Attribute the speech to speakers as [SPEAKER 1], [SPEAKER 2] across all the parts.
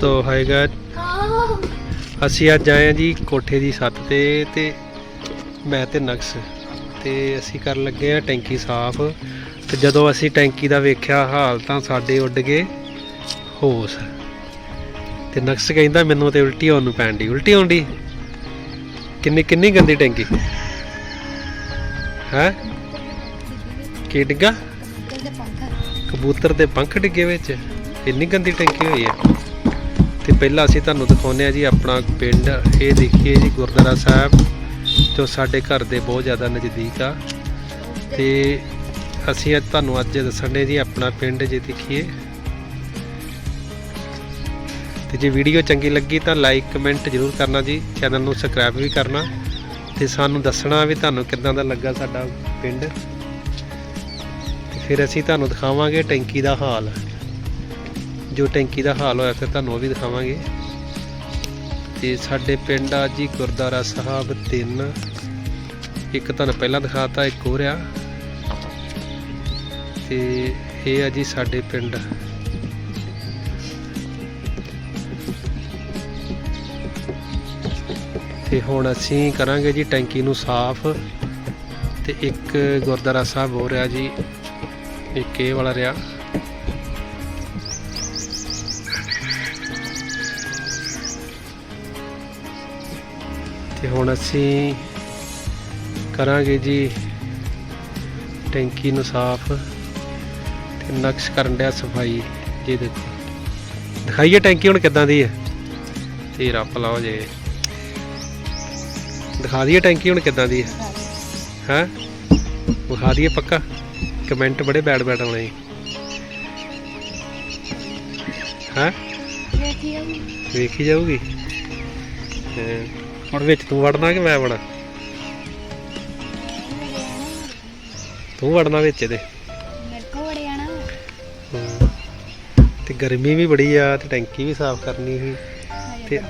[SPEAKER 1] ਤੋ ਹੈਗਾ ਅਸੀਂ ਅੱਜ ਆਏ ਹਾਂ ਜੀ ਕੋਠੇ ਦੀ ਛੱਤ ਤੇ ਤੇ ਮੈਂ ਤੇ ਨਕਸ ਤੇ ਅਸੀਂ ਕਰਨ ਲੱਗੇ ਆ ਟੈਂਕੀ ਸਾਫ਼। ਤੇ ਜਦੋਂ ਅਸੀਂ ਟੈਂਕੀ ਦਾ ਵੇਖਿਆ ਹਾਲ ਤਾਂ ਸਾਡੇ ਉੱਡ ਗਏ ਹੋਸ਼। ਤੇ ਨਕਸ ਕਹਿੰਦਾ ਮੈਨੂੰ ਤੇ ਉਲਟੀ ਆਉਣ ਨੂੰ ਪੈਣ ਦੀ ਉਲਟੀ ਆਉਣ ਆਉਂਦੀ ਕਿੰਨੀ ਕਿੰਨੀ ਗੰਦੀ ਟੈਂਕੀ? ਹੈ? ਕੀ ਡਿੱਗਾ? ਕਬੂਤਰ ਦੇ ਪੰਖ ਡਿੱਗੇ ਵਿੱਚ। ਇੰਨੀ ਗੰਦੀ ਟੈਂਕੀ ਹੋਈ ਹੈ। ਤੇ ਪਹਿਲਾਂ ਅਸੀਂ ਤੁਹਾਨੂੰ ਦਿਖਾਉਂਦੇ ਆ ਜੀ ਆਪਣਾ ਪਿੰਡ। ਇਹ ਦੇਖੀਏ ਜੀ ਗੁਰਦੁਆਰਾ ਸਾਹਿਬ, ਜੋ ਸਾਡੇ ਘਰ ਦੇ ਬਹੁਤ ਜ਼ਿਆਦਾ ਨਜ਼ਦੀਕ ਆ। ਤੇ ਅਸੀਂ ਅੱਜ ਤੁਹਾਨੂੰ ਅੱਜ ਦੱਸਣ ਦੱਸਣੇ ਜੀ ਆਪਣਾ ਪਿੰਡ ਜੇ ਦੇਖੀਏ। ਤੇ ਜੇ ਵੀਡੀਓ ਚੰਗੀ ਲੱਗੀ ਤਾਂ ਲਾਈਕ, ਕਮੈਂਟ ਜ਼ਰੂਰ ਕਰਨਾ ਜੀ, ਚੈਨਲ ਨੂੰ ਸਬਸਕ੍ਰਾਈਬ ਵੀ ਕਰਨਾ ਤੇ ਸਾਨੂੰ ਦੱਸਣਾ ਵੀ ਤੁਹਾਨੂੰ ਕਿੱਦਾਂ ਦਾ ਲੱਗਾ ਸਾਡਾ ਪਿੰਡ। ਤੇ ਫਿਰ ਅਸੀਂ ਤੁਹਾਨੂੰ ਦਿਖਾਵਾਂਗੇ ਟੈਂਕੀ ਦਾ ਹਾਲ। ਜੋ ਟੈਂਕੀ ਦਾ ਹਾਲ ਹੋਇਆ ਫਿਰ ਤੁਹਾਨੂੰ ਉਹ ਵੀ ਦਿਖਾਵਾਂਗੇ। ਤੇ ਸਾਡੇ ਪਿੰਡ ਆ ਜੀ ਗੁਰਦੁਆਰਾ ਸਾਹਿਬ ਤਿੰਨ। ਇੱਕ ਤੁਹਾਨੂੰ ਪਹਿਲਾਂ ਦਿਖਾਤਾ, ਇੱਕ ਹੋਰ ਆ। ਤੇ ਇਹ ਆ ਜੀ ਸਾਡੇ ਪਿੰਡ। ਤੇ ਹੁਣ ਅਸੀਂ ਕਰਾਂਗੇ ਜੀ ਟੈਂਕੀ ਨੂੰ ਸਾਫ਼। ਤੇ ਇੱਕ ਗੁਰਦੁਆਰਾ ਸਾਹਿਬ ਹੋ ਰਿਹਾ ਜੀ। ਇੱਕ ਇਹ ਵਾਲਾ ਰਿਹਾ। ਤੇ ਹੁਣ ਅਸੀਂ ਕਰਾਂਗੇ ਜੀ ਟੈਂਕੀ ਨੂੰ ਸਾਫ਼। ਤੇ ਨਕਸ਼ ਕਰਨ ਡਿਆ ਸਫ਼ਾਈ ਜੀ ਦੇਖੋ ਦਿਖਾਈਏ ਟੈਂਕੀ ਹੁਣ ਕਿੱਦਾਂ ਦੀ ਹੈ। ਤੇਰਾ ਭਲਾ ਹੋ ਜੇ। ਦਿਖਾ ਦਈਏ ਟੈਂਕੀ ਹੁਣ ਕਿੱਦਾਂ ਦੀ ਹੈ। ਹੈ? ਵਿਖਾ ਦਈਏ ਪੱਕਾ। ਕਮੈਂਟ ਬੜੇ ਬੈਡ ਬੈਡ ਆਉਣੇ ਹੈ? ਵੇਖੀ ਜਾਊਗੀ। ਹੁਣ ਵਿੱਚ ਤੂੰ ਵੜਨਾ ਕਿ ਮੈਂ ਵੜਾਂ? ਤੂੰ ਵੜਨਾ ਵਿੱਚ ਇਹਦੇ। ਤੇ ਗਰਮੀ ਵੀ ਬੜੀ ਆ ਤੇ ਟੈਂਕੀ ਵੀ ਸਾਫ਼ ਕਰਨੀ ਸੀ। ਤੇ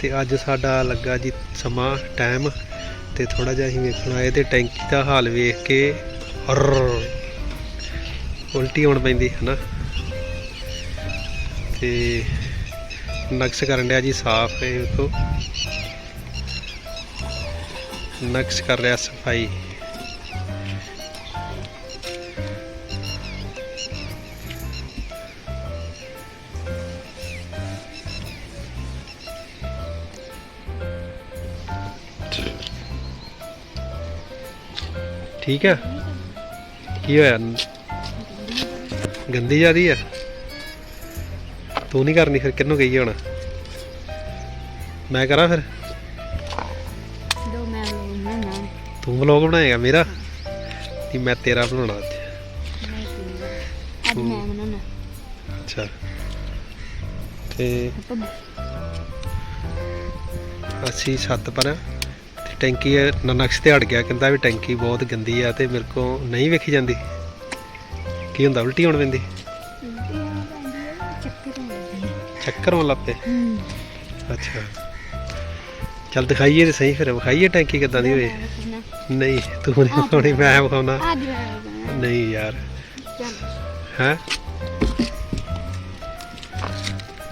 [SPEAKER 1] ਤੇ ਅੱਜ ਸਾਡਾ ਲੱਗਾ ਜੀ ਸਮਾਂ ਟਾਈਮ ਤੇ ਥੋੜਾ ਜਿਹਾ ਅਸੀਂ ਵੇਖਣ ਆਏ ਤੇ ਟੈਂਕੀ ਦਾ ਹਾਲ ਵੇਖ ਕੇ ਅਰ ਉਲਟੀ ਹੋਣ ਪੈਂਦੀ ਹੈ ਨਾ। ਤੇ ਨਕਸ਼ ਕਰਨ ਡਿਆ ਜੀ ਸਾਫ਼ ਇਹ ਵੇਖੋ ਨਕਸ਼ ਕਰ ਰਿਹਾ ਸਫ਼ਾਈ। ਠੀਕ ਹੈ? ਕੀ ਹੋਇਆ? ਗੰਦੀ ਜਿਆਦੀ ਆ ਤੂੰ ਨਹੀਂ ਕਰਨੀ ਫਿਰ ਕਿਹਨੂੰ ਕਹੀਏ ਹੁਣ? ਮੈਂ ਕਰਾਂ ਫਿਰ?
[SPEAKER 2] ਦੋ ਮੈਂ
[SPEAKER 1] ਤੂੰ ਵਲੌਗ ਬਣਾਏਗਾ ਮੇਰਾ? ਨਹੀਂ ਮੈਂ ਤੇਰਾ ਬਣਾਉਣਾ ਅੱਜ।
[SPEAKER 2] ਅੱਜ ਮੈਂ ਬਣਾਉਣਾ।
[SPEAKER 1] ਅੱਛਾ। ਤੇ ਅਸੀਂ ਛੱਤ ਪਰ। ਆ ਟੈਂਕੀ ਨ- ਨਕਸ਼ ਤੇ ਅੜ ਗਿਆ ਕਹਿੰਦਾ ਵੀ ਟੈਂਕੀ ਬਹੁਤ ਗੰਦੀ ਆ ਤੇ ਮੇਰੇ ਕੋ ਨਹੀਂ ਵੇਖੀ ਜਾਂਦੀ। ਕੀ ਹੁੰਦਾ ਉਲਟੀ ਹੋਣ ਪੈਂਦੀ?
[SPEAKER 2] ਚੱਕਰ ਆਉਂਦੇ
[SPEAKER 1] ਚੱਕਰ ਆਉਣ ਲੱਗ ਪਏ।
[SPEAKER 2] ਹੂੰ
[SPEAKER 1] ਅੱਛਾ। ਚੱਲ ਦਿਖਾਈਏ ਤੇ ਸਹੀ ਫਿਰ ਵਿਖਾਈਏ ਟੈਂਕੀ ਕਿੱਦਾਂ ਦੀ ਹੋਏ। ਨਹੀਂ ਤੂੰ ਨਹੀਂ ਵਿਖਾਉਣੀ ਮੈਂ ਵਿਖਾਉਣਾ। ਨਹੀਂ ਯਾਰ। ਹੈ?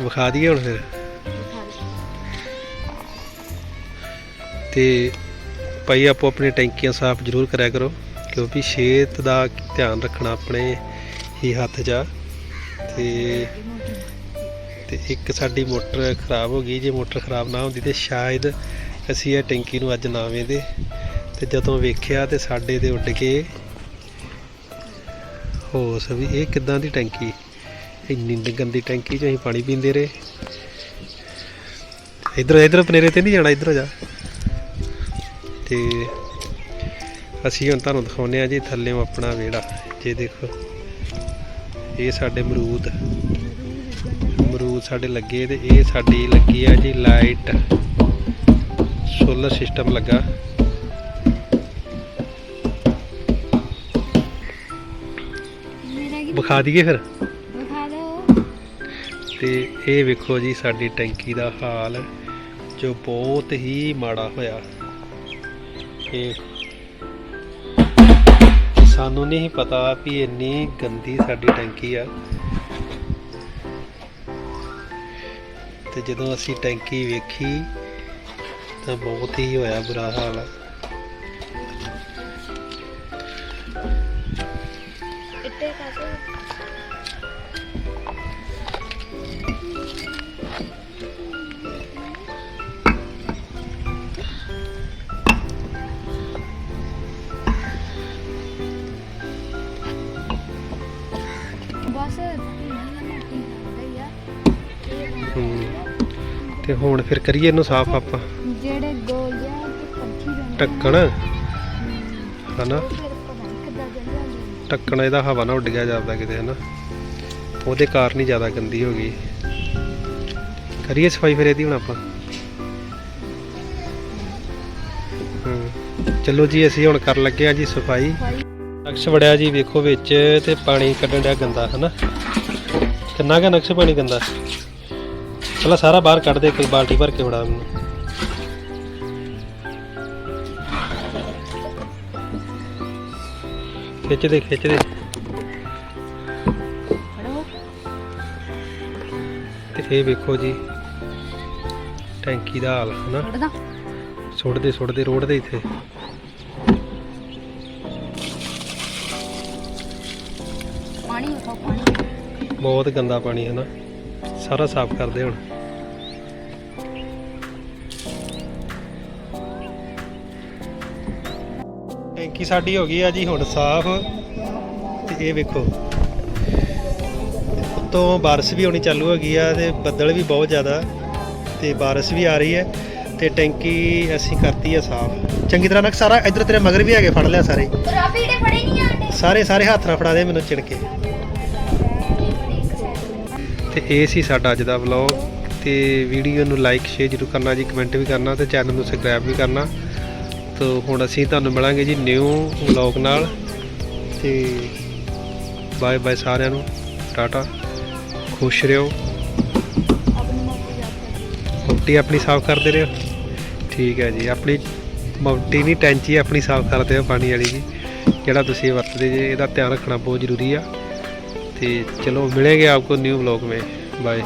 [SPEAKER 1] ਵਿਖਾ ਦਈਏ ਹੁਣ ਫਿਰ। ਤੇ ਭਾਈ ਆਪੋ ਆਪਣੀ ਟੈਂਕੀਆਂ ਸਾਫ਼ ਜ਼ਰੂਰ ਕਰਿਆ ਕਰੋ, ਕਿਉਂਕਿ ਸਿਹਤ ਦਾ ਧਿਆਨ ਰੱਖਣਾ ਆਪਣੇ ਹੀ ਹੱਥ 'ਚ ਆ। ਤੇ ਤੇ ਇੱਕ ਸਾਡੀ ਮੋਟਰ ਖਰਾਬ ਹੋ ਗਈ, ਜੇ ਮੋਟਰ ਖਰਾਬ ਨਾ ਹੁੰਦੀ ਤੇ ਸ਼ਾਇਦ ਅਸੀਂ ਇਹ ਟੈਂਕੀ ਨੂੰ ਅੱਜ ਨਾ ਵੇਂਦੇ। ਤੇ ਜਦੋਂ ਵੇਖਿਆ ਤੇ ਸਾਡੇ ਦੇ ਉੱਡ ਕੇ ਹੋ ਵੀ, ਇਹ ਕਿੱਦਾਂ ਦੀ ਟੈਂਕੀ? ਇੰਨੀ ਗੰਦੀ ਟੈਂਕੀ 'ਚ ਅਸੀਂ ਪਾਣੀ ਪੀਂਦੇ ਰਹੇ। ਇਧਰ ਇਧਰ ਪਨੇਰੇ ਤੇ ਨਹੀਂ ਜਾਣਾ, ਇਧਰ ਜਾ। ਤੇ ਅਸੀਂ ਹੁਣ ਤੁਹਾਨੂੰ ਦਿਖਾਉਂਦੇ ਆ ਜੀ ਥੱਲੇੋਂ ਆਪਣਾ ਵਿਹੜਾ। ਜੇ ਦੇਖੋ ਇਹ ਸਾਡੇ ਅਮਰੂਦ। ਅਮਰੂਦ ਸਾਡੇ ਲੱਗੇ ਤੇ ਇਹ ਸਾਡੀ ਲੱਗੀ ਆ ਜੀ ਲਾਈਟ। ਸੋਲਰ ਸਿਸਟਮ ਲੱਗਾ। ਵਿਖਾ ਦਈਏ ਫਿਰ? ਤੇ ਇਹ ਵੇਖੋ ਜੀ ਸਾਡੀ ਟੈਂਕੀ ਦਾ ਹਾਲ ਜੋ ਬਹੁਤ ਹੀ ਮਾੜਾ ਹੋਇਆ। ਇਹ ਸਾਨੂੰ ਨਹੀਂ ਪਤਾ ਵੀ ਇੰਨੀ ਗੰਦੀ ਸਾਡੀ ਟੈਂਕੀ ਆ। ਤੇ ਜਦੋਂ ਅਸੀਂ ਟੈਂਕੀ ਵੇਖੀ ਤਾਂ ਬਹੁਤ ਹੀ ਹੋਇਆ ਬੁਰਾ ਹਾਲ ਆ। ਤੇ ਹੁਣ ਫਿਰ ਕਰੀਏ ਇਹਨੂੰ ਸਾਫ਼ ਆਪਾਂ।
[SPEAKER 2] ਜਿਹੜੇ ਗੋਲ ਜਿਹਾ ਤੇ ਪੰਛੀ ਰਹਿੰਦੇ
[SPEAKER 1] ਢੱਕਣ। ਹਨਾ? ਢੱਕਣ ਇਹਦਾ ਹਵਾ ਨਾਲ ਉੱਡ ਗਿਆ ਜਾਂਦਾ ਕਿਤੇ ਹਨਾ? ਉਹਦੇ ਕਾਰਨ ਹੀ ਜ਼ਿਆਦਾ ਗੰਦੀ ਹੋ ਗਈ। ਕਰੀਏ ਸਫ਼ਾਈ ਫਿਰ ਇਹਦੀ ਹੁਣ ਆਪਾਂ। ਚਲੋ ਜੀ ਅਸੀਂ ਹੁਣ ਕਰਨ ਲੱਗੇ ਆ ਜੀ ਸਫ਼ਾਈ। ਨਕਸ਼ ਵੜਿਆ ਜੀ ਵੇਖੋ ਵਿੱਚ ਤੇ ਪਾਣੀ ਕੱਢਣ ਡਿਆ ਗੰਦਾ ਹਨਾ? ਕਿੰਨਾ ਕਾ ਨਕਸ਼ ਪਾਣੀ ਗੰਦਾ? ਪਹਿਲਾਂ ਸਾਰਾ ਬਾਹਰ ਕੱਢ ਦੇ ਕੋਈ ਬਾਲਟੀ ਭਰ ਕੇ ਵੜਾ ਮੈਨੂੰ। ਖਿੱਚ ਦੇ ਖਿੱਚ ਦੇ।
[SPEAKER 2] ਫੜੋ।
[SPEAKER 1] ਤੇ ਇਹ ਵੇਖੋ ਜੀ ਟੈਂਕੀ ਦਾ ਹਾਲ ਹਨਾ?
[SPEAKER 2] ਫੜਦਾ।
[SPEAKER 1] ਸੁੱਟਦੇ ਸੁੱਟਦੇ ਰੋਡ ਦੇ ਇੱਥੇ।
[SPEAKER 2] ਪਾਣੀ
[SPEAKER 1] ਬਹੁਤ ਗੰਦਾ ਪਾਣੀ ਹੈ ਨਾ ਸਾਰਾ ਸਾਫ਼ ਕਰਦੇ ਹੁਣ। ਟੈਂਕੀ ਸਾਡੀ ਹੋ ਗਈ ਆ ਜੀ ਹੁਣ ਸਾਫ਼। ਤੇ ਇਹ ਵੇਖੋ। ਉੱਤੋਂ ਬਾਰਿਸ਼ ਵੀ ਹੋਣੀ ਚਾਲੂ ਹੋ ਗਈ ਆ ਤੇ ਬੱਦਲ ਵੀ ਬਹੁਤ ਜ਼ਿਆਦਾ। ਤੇ ਬਾਰਿਸ਼ ਵੀ ਆ ਰਹੀ ਹੈ ਤੇ ਟੈਂਕੀ ਅਸੀਂ ਕਰਤੀ ਆ ਸਾਫ਼। ਚੰਗੀ ਤਰ੍ਹਾਂ ਨਾਲ ਸਾਰਾ ਇੱਧਰ ਤੇਰੇ ਮਗਰ ਵੀ ਹੈਗੇ ਫੜ ਲਿਆ ਸਾਰੇ। ਸਾਰੇ ਸਾਰੇ ਹੱਥ ਨਾਲ ਫੜਾ ਦੇ ਮੈਨੂੰ ਚਿਣ ਕੇ। ਤੇ ਇਹ ਸੀ ਸਾਡਾ ਅੱਜ ਦਾ ਵਲੌਗ ਤੇ ਵੀਡੀਓ ਨੂੰ ਲਾਈਕ ਸ਼ੇਅਰ ਜ਼ਰੂਰ ਕਰਨਾ ਜੀ ਕਮੈਂਟ ਵੀ ਕਰਨਾ ਤੇ ਚੈਨਲ ਨੂੰ ਸਬਸਕ੍ਰਾਈਬ ਵੀ ਕਰਨਾ। ਤੋ ਹੁਣ ਅਸੀਂ ਤੁਹਾਨੂੰ ਮਿਲਾਂਗੇ ਜੀ ਨਿਊ ਵਲੌਗ ਨਾਲ। ਤੇ ਬਾਏ ਬਾਏ ਸਾਰਿਆਂ ਨੂੰ। ਟਾਟਾ। ਖੁਸ਼ ਰਹੋ।
[SPEAKER 2] ਮੌਟੀ
[SPEAKER 1] ਆਪਣੀ ਸਾਫ਼ ਕਰਦੇ ਰਹੋ। ਠੀਕ ਹੈ ਜੀ ਆਪਣੀ ਮੌਟੀ ਨਹੀਂ ਟੈਂਚੀ ਆਪਣੀ ਸਾਫ਼ ਕਰਦੇ ਹੋ ਪਾਣੀ ਵਾਲੀ ਜੀ। ਜਿਹੜਾ ਤੁਸੀਂ ਵਰਤਦੇ ਜੇ ਇਹਦਾ ਧਿਆਨ ਰੱਖਣਾ ਬਹੁਤ ਜ਼ਰੂਰੀ ਆ। थी चलो मिलेंगे आपको न्यू ब्लॉग में बाय